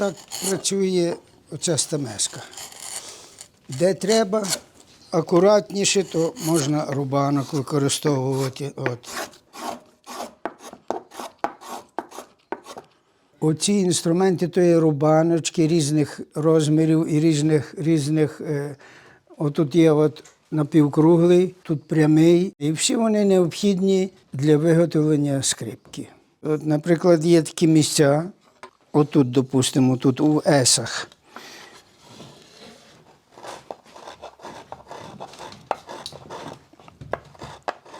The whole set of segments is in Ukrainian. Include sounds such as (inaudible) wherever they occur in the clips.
Отак працює оця стамеска. Де треба акуратніше, то можна рубанок використовувати. От. Оці інструменти то є рубаночки різних розмірів і різних. різних е, отут є от напівкруглий, тут прямий. І всі вони необхідні для виготовлення скрипки. От, наприклад, є такі місця, отут, допустимо, тут у есах.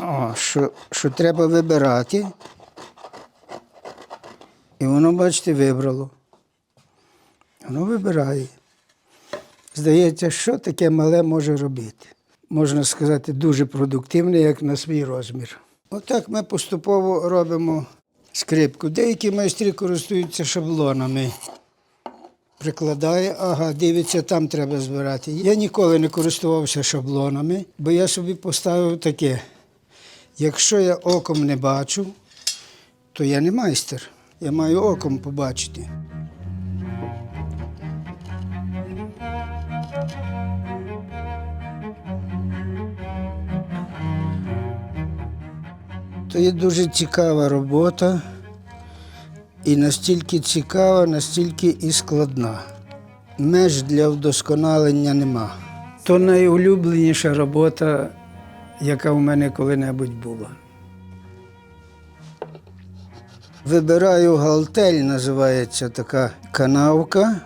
О, що, що треба вибирати. І воно, бачите, вибрало. Воно вибирає. Здається, що таке мале може робити. Можна сказати, дуже продуктивне, як на свій розмір. Отак ми поступово робимо скрипку. Деякі майстри користуються шаблонами. Прикладає, ага, дивиться, там треба збирати. Я ніколи не користувався шаблонами, бо я собі поставив таке. Якщо я оком не бачу, то я не майстер. Я маю оком побачити. Є дуже цікава робота. І настільки цікава, настільки і складна. Меж для вдосконалення нема. То найулюбленіша робота, яка в мене коли-небудь була. Вибираю галтель, називається така канавка.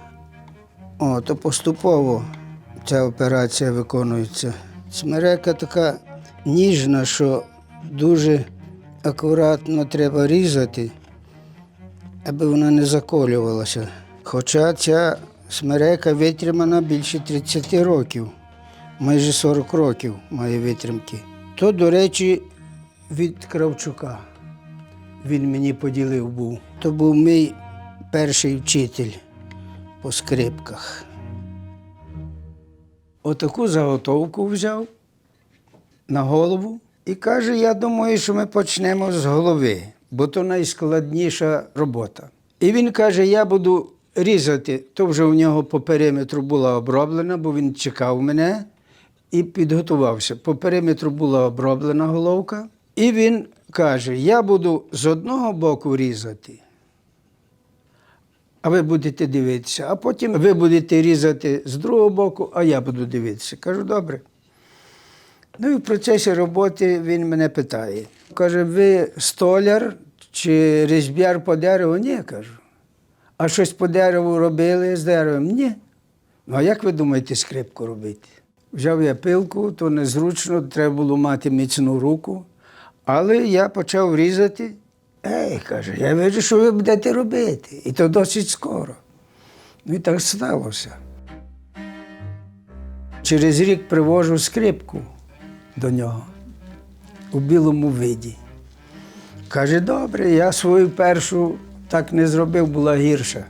О, то поступово ця операція виконується. Смерека така ніжна, що дуже акуратно треба різати, аби вона не заколювалася. Хоча ця смерека витримана більше 30 років, майже 40 років має витримки. То, до речі, від Кравчука він мені поділив був. То був мій перший вчитель по скрипках. Отаку заготовку взяв на голову і каже: я думаю, що ми почнемо з голови, бо то найскладніша робота. І він каже: я буду різати, то вже у нього по периметру була оброблена, бо він чекав мене і підготувався. По периметру була оброблена головка, і він каже: Я буду з одного боку різати, а ви будете дивитися, а потім ви будете різати з другого боку, а я буду дивитися. Кажу, добре. Ну і в процесі роботи він мене питає. Каже, ви столяр чи різьбяр по дереву? Ні, кажу. А щось по дереву робили з деревом? Ні. Ну а як ви думаєте скрипку робити? Взяв я пилку, то незручно, треба було мати міцну руку. Але я почав різати. Ей, каже, я бачу, що ви будете робити. І то досить скоро. Ну і так сталося. Через рік привожу скрипку до нього у білому виді. Каже, добре, я свою першу так не зробив, була гірша.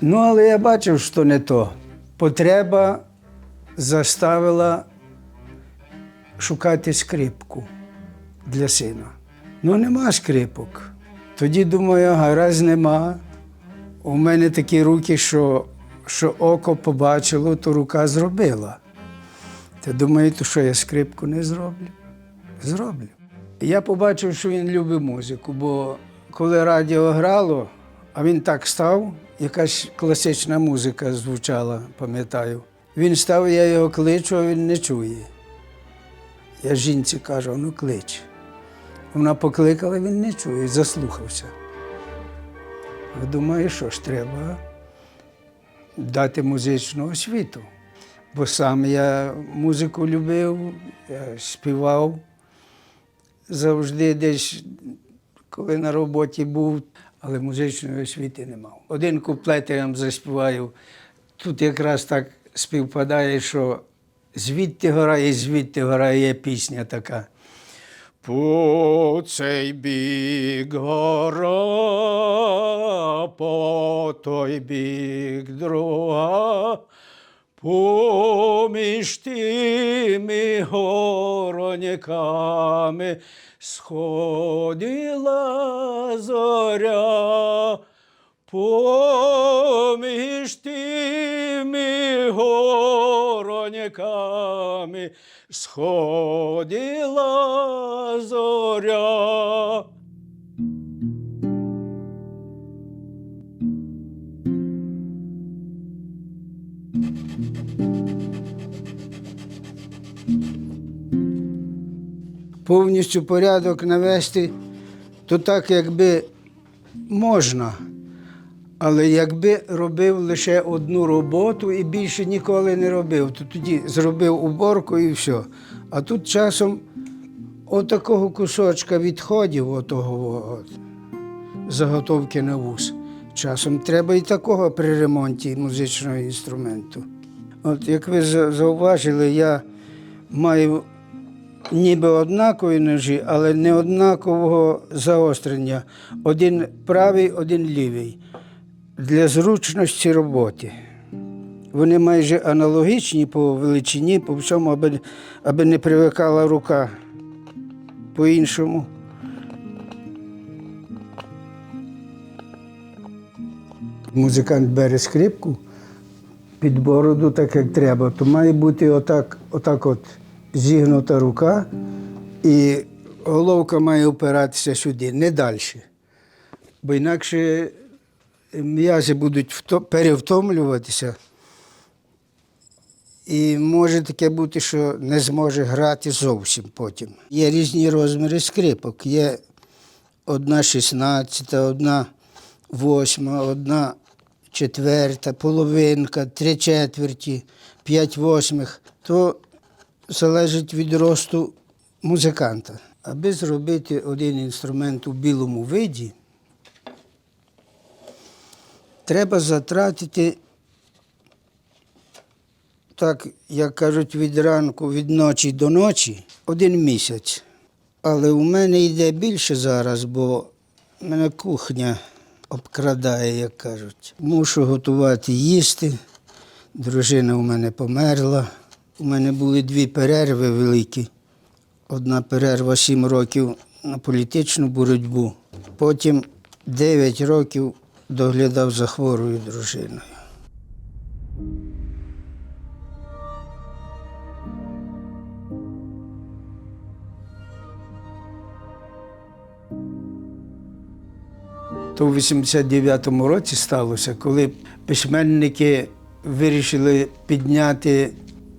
Ну, але я бачив, що не то. Потреба заставила шукати скрипку для сина. Ну, нема скрипок. Тоді думаю, гаразд нема. У мене такі руки, що, що око побачило, то рука зробила. Та думаю, то що я скрипку не зроблю? Зроблю. Я побачив, що він любить музику, бо коли радіо грало, а він так став, якась класична музика звучала, пам'ятаю. Він став, я його кличу, а він не чує. Я жінці кажу, ну клич. Вона покликала, він не чує, заслухався. Я думаю, що ж треба дати музичну освіту. Бо сам я музику любив, я співав завжди десь, коли на роботі був, але музичної освіти не мав. Один куплет я вам заспіваю. Тут якраз так співпадає, що звідти гора і звідти гора є пісня така. По цей бік гора, по той бік друга, поміж тими гороняками сходила зоря, поміж тими гороняками сходила зоря. Повністю порядок навести, то так, якби можна. Але якби робив лише одну роботу і більше ніколи не робив, то тоді зробив уборку і все. А тут часом отакого кусочка відходів, отого от, заготовки на вус. Часом треба і такого при ремонті музичного інструменту. От як ви зауважили, я маю ніби однакові ножі, але не однакового заострення. Один правий, один лівий. Для зручності роботи. Вони майже аналогічні по величині, по всьому, аби, аби не привикала рука по-іншому. Музикант бере скрипку під бороду, так як треба, то має бути отак, отак от зігнута рука, і головка має опиратися сюди, не далі. Бо інакше м'язи будуть вто- перевтомлюватися. І може таке бути, що не зможе грати зовсім потім. Є різні розміри скрипок. Є одна шістнадцята, одна восьма, одна четверта, половинка, три четверті, п'ять восьмих. То залежить від росту музиканта. Аби зробити один інструмент у білому виді, треба затратити, так як кажуть, від ранку, від ночі до ночі один місяць. Але у мене йде більше зараз, бо в мене кухня обкрадає, як кажуть. Мушу готувати їсти. Дружина у мене померла. У мене були дві перерви великі. Одна перерва сім років на політичну боротьбу. Потім 9 років доглядав за хворою дружиною. То в 89-му році сталося, коли письменники вирішили підняти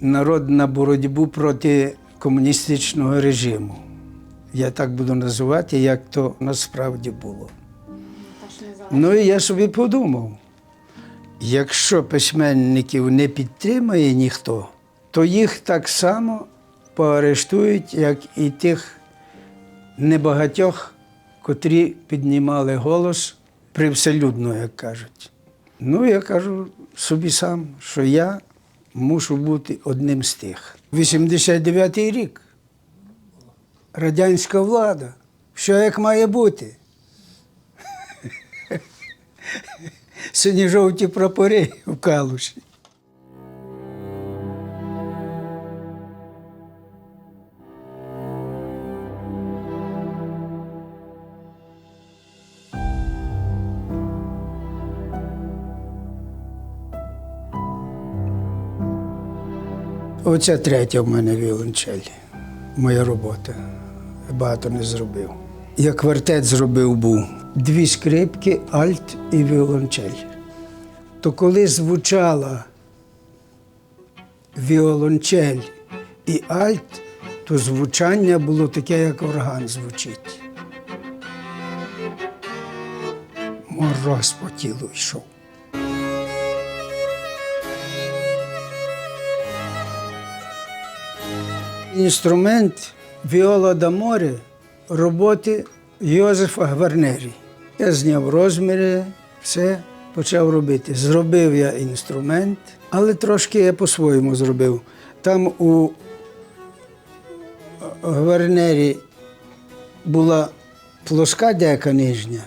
народ на боротьбу проти комуністичного режиму. Я так буду називати, як то насправді було. Ну і я собі подумав, якщо письменників не підтримає ніхто, то їх так само поарештують, як і тих небагатьох, котрі піднімали голос привселюдно, як кажуть. Ну, я кажу собі сам, що я мушу бути одним з тих. 89-й рік. Радянська влада. Що як має бути? (laughs) Сині жовті прапори в калуші. Оця третя в мене віолончель. Моя робота. Багато не зробив. Я квартет зробив був. Дві скрипки, альт і віолончель. То коли звучала віолончель і альт, то звучання було таке, як орган звучить. Мороз по тілу йшов. Інструмент Віола да море роботи Йозефа Гварнері. Я зняв розміри, все почав робити. Зробив я інструмент, але трошки я по-своєму зробив. Там у Гварнері була плоска дека нижня,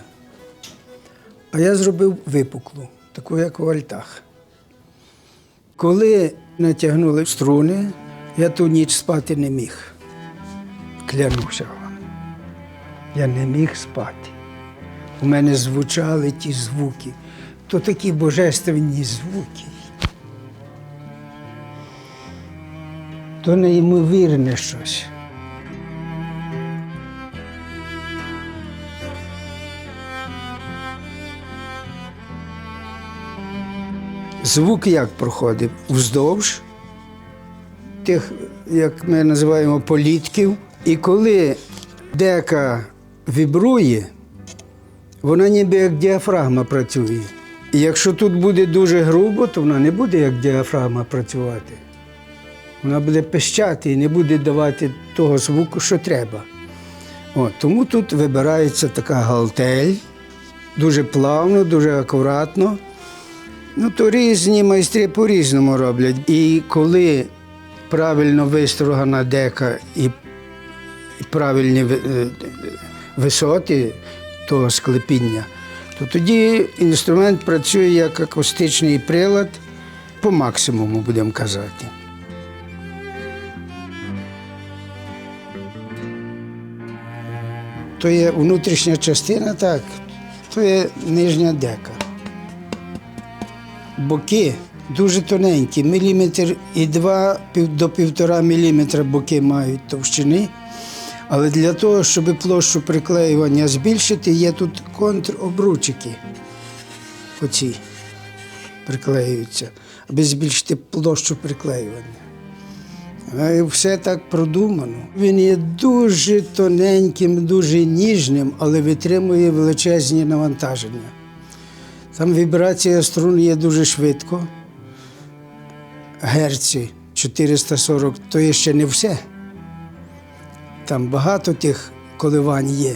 а я зробив випуклу, таку, як у альтах. Коли натягнули струни, я ту ніч спати не міг. Клянуся вам. Я не міг спати. У мене звучали ті звуки. То такі божественні звуки. То неймовірне щось. Звук як проходить? Вздовж тих, як ми називаємо, політків. І коли дека вібрує, вона ніби як діафрагма працює. І якщо тут буде дуже грубо, то вона не буде як діафрагма працювати. Вона буде пищати і не буде давати того звуку, що треба. От, тому тут вибирається така галтель, дуже плавно, дуже акуратно. Ну, то різні майстри по-різному роблять. І коли правильно вистрогана дека і, правильні е, висоти того склепіння, то тоді інструмент працює як акустичний прилад по максимуму, будемо казати. То є внутрішня частина, так, то є нижня дека. Боки дуже тоненькі, міліметр і два до півтора міліметра боки мають товщини. Але для того, щоб площу приклеювання збільшити, є тут контробручики. Оці приклеюються, аби збільшити площу приклеювання. Все так продумано. Він є дуже тоненьким, дуже ніжним, але витримує величезні навантаження. Там вібрація струн є дуже швидко. Герці 440 то є ще не все. Там багато тих коливань є.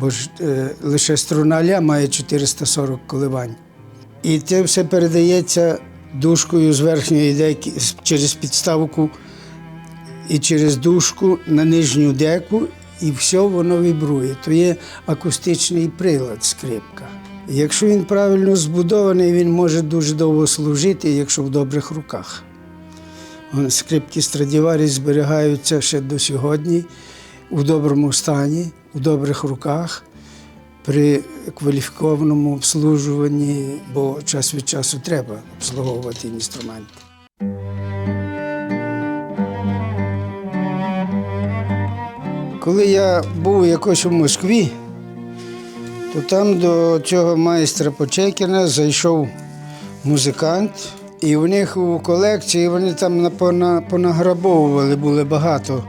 Бо ж е, лише струна ля має 440 коливань. І це все передається дужкою з верхньої деки через підставку і через дужку на нижню деку, і все воно вібрує. То є акустичний прилад скрипка. Якщо він правильно збудований, він може дуже довго служити, якщо в добрих руках. Скрипки Страдіварі зберігаються ще до сьогодні у доброму стані, у добрих руках, при кваліфікованому обслужуванні, бо час від часу треба обслуговувати інструменти. Коли я був якось у Москві, там до цього майстра Почекіна зайшов музикант, і в них у колекції вони там понаграбовували, було багато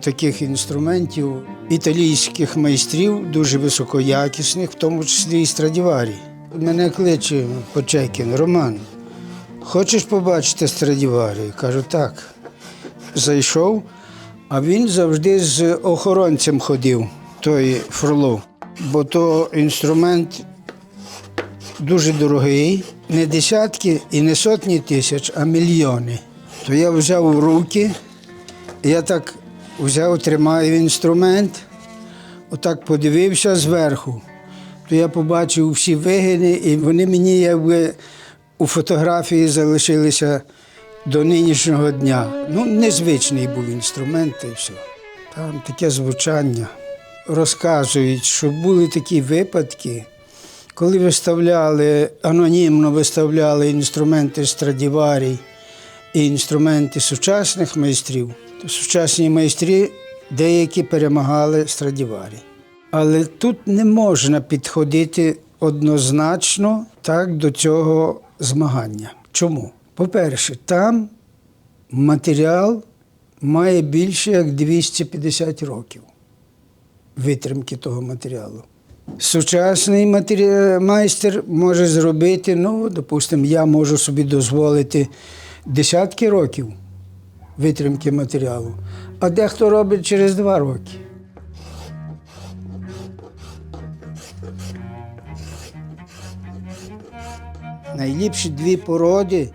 таких інструментів, італійських майстрів, дуже високоякісних, в тому числі і Страдіварі. Мене кличе Почекін, Роман. Хочеш побачити Страдіварі? Кажу, так. Зайшов, а він завжди з охоронцем ходив, той Фролов. Бо то інструмент дуже дорогий, не десятки і не сотні тисяч, а мільйони. То я взяв в руки, я так взяв, тримаю інструмент, отак подивився зверху. То я побачив всі вигини, і вони мені якби у фотографії залишилися до нинішнього дня. Ну, незвичний був інструмент і все. Там таке звучання. Розказують, що були такі випадки, коли виставляли, анонімно виставляли інструменти Страдіварій і інструменти сучасних майстрів, то сучасні майстри деякі перемагали Страдіварі. Але тут не можна підходити однозначно так до цього змагання. Чому? По-перше, там матеріал має більше як 250 років витримки того матеріалу. Сучасний майстер може зробити, ну, допустимо, я можу собі дозволити десятки років витримки матеріалу, а дехто робить через два роки. Найліпші дві породи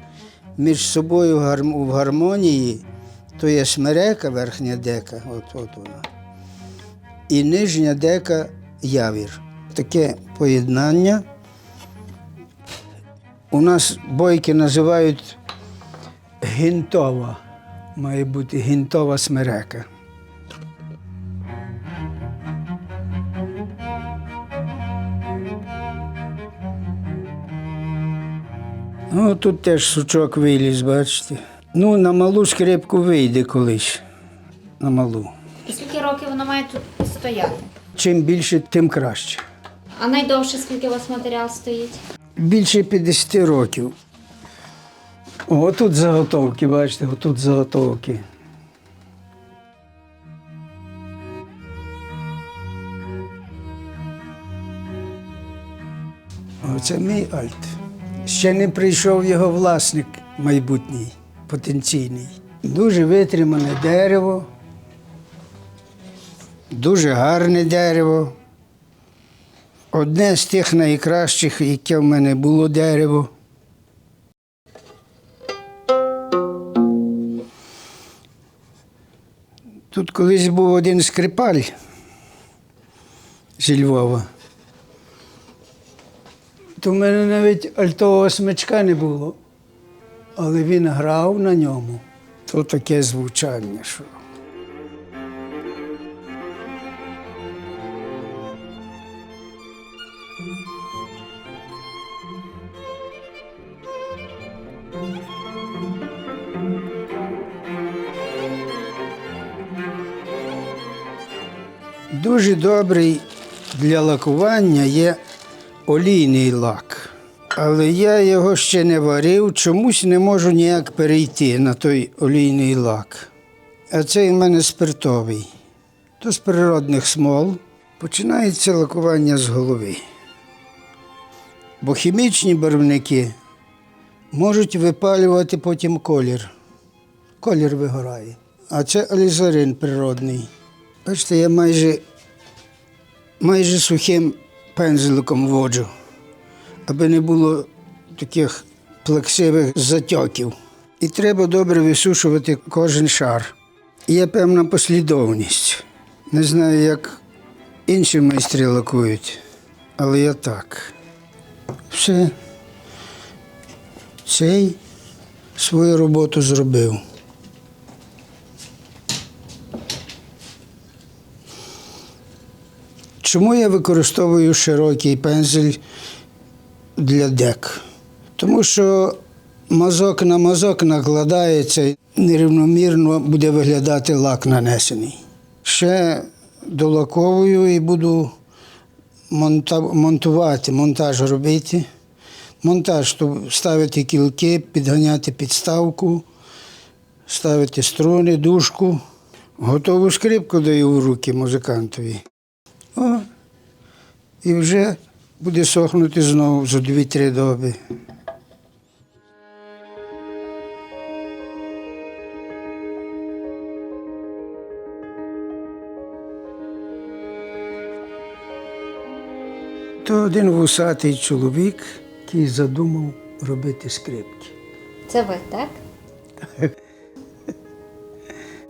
між собою в гармонії то є смерека, верхня дека, от, от вона, і нижня дека явір. Таке поєднання. У нас бойки називають гінтова. Має бути гінтова смерека. Ну, тут теж сучок виліз, бачите. Ну, на малу скрипку вийде колись. На малу. І скільки років воно має тут стояти? Чим більше, тим краще. А найдовше скільки у вас матеріал стоїть? Більше 50 років. О, тут заготовки, бачите, отут заготовки. Оце мій альт. Ще не прийшов його власник майбутній, потенційний. Дуже витримане дерево, дуже гарне дерево. Одне з тих найкращих, яке в мене було дерево. Тут колись був один скрипаль зі Львова. То в мене навіть альтового смичка не було, але він грав на ньому. То таке звучання, що. Дуже добрий для лакування є олійний лак. Але я його ще не варив, чомусь не можу ніяк перейти на той олійний лак. А цей в мене спиртовий. То з природних смол починається лакування з голови. Бо хімічні барвники можуть випалювати потім колір. Колір вигорає. А це алізарин природний. Бачите, я майже, майже сухим пензликом воджу, аби не було таких плаксивих затьоків. І треба добре висушувати кожен шар. Є певна послідовність. Не знаю, як інші майстри лакують, але я так. Все. Цей свою роботу зробив. Чому я використовую широкий пензель для дек? Тому що мазок на мазок накладається, нерівномірно буде виглядати лак нанесений. Ще долаковую і буду монтувати, монтаж робити. Монтаж то ставити кілки, підганяти підставку, ставити струни, дужку. Готову скрипку даю в руки музикантові. О, і вже буде сохнути знову за 2-3 доби. То один вусатий чоловік, який задумав робити скрипки. Це ви, так? (laughs)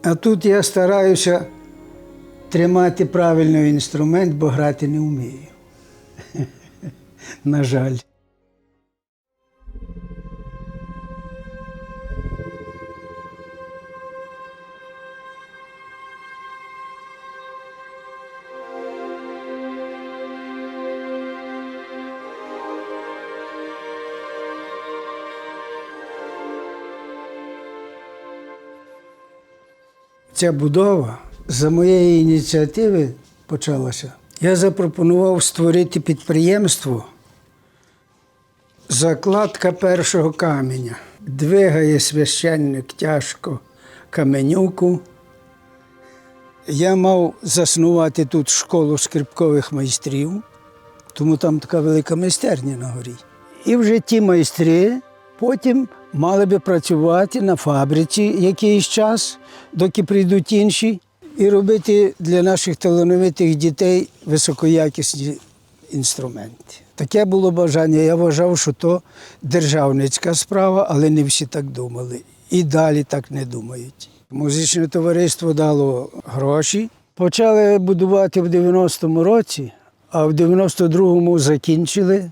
А тут я стараюся тримати правильно інструмент, бо грати не вмію. (laughs) На жаль. Ця будова за моєї ініціативи почалася. Я запропонував створити підприємство закладка першого каменя. Двигає священник тяжко каменюку. Я мав заснувати тут школу скрипкових майстрів, тому там така велика майстерня на горі. І вже ті майстри потім мали би працювати на фабриці якийсь час, доки прийдуть інші, і робити для наших талановитих дітей високоякісні інструменти. Таке було бажання. Я вважав, що то державницька справа, але не всі так думали. І далі так не думають. Музичне товариство дало гроші. Почали будувати в 90-му році, а в 92-му закінчили,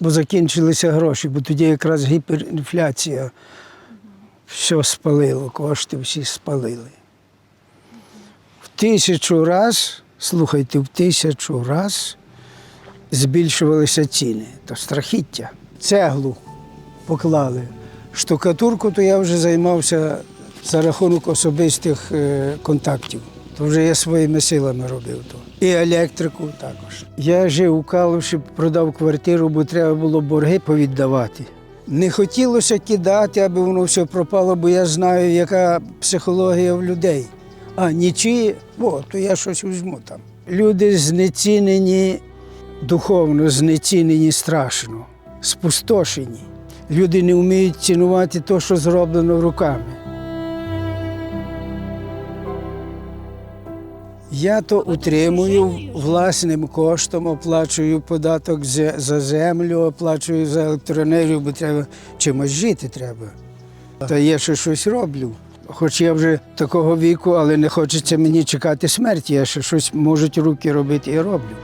бо закінчилися гроші, бо тоді якраз гіперінфляція все спалило, кошти всі спалили. Тисячу раз, слухайте, в тисячу раз збільшувалися ціни. То страхіття. Цеглу поклали. Штукатурку, то я вже займався за рахунок особистих е, контактів. То вже я своїми силами робив то. І електрику також. Я жив у Калуші, продав квартиру, бо треба було борги повіддавати. Не хотілося кидати, аби воно все пропало, бо я знаю, яка психологія в людей. А нічиї, о, то я щось візьму там. Люди знецінені духовно, знецінені страшно, спустошені. Люди не вміють цінувати те, що зроблено руками. Я то утримую власним коштом, оплачую податок за землю, оплачую за електроенергію, бо треба чимось жити треба. Та я ще щось роблю. Хоч я вже такого віку, але не хочеться мені чекати смерті. Я ще щось можуть руки робити і роблю.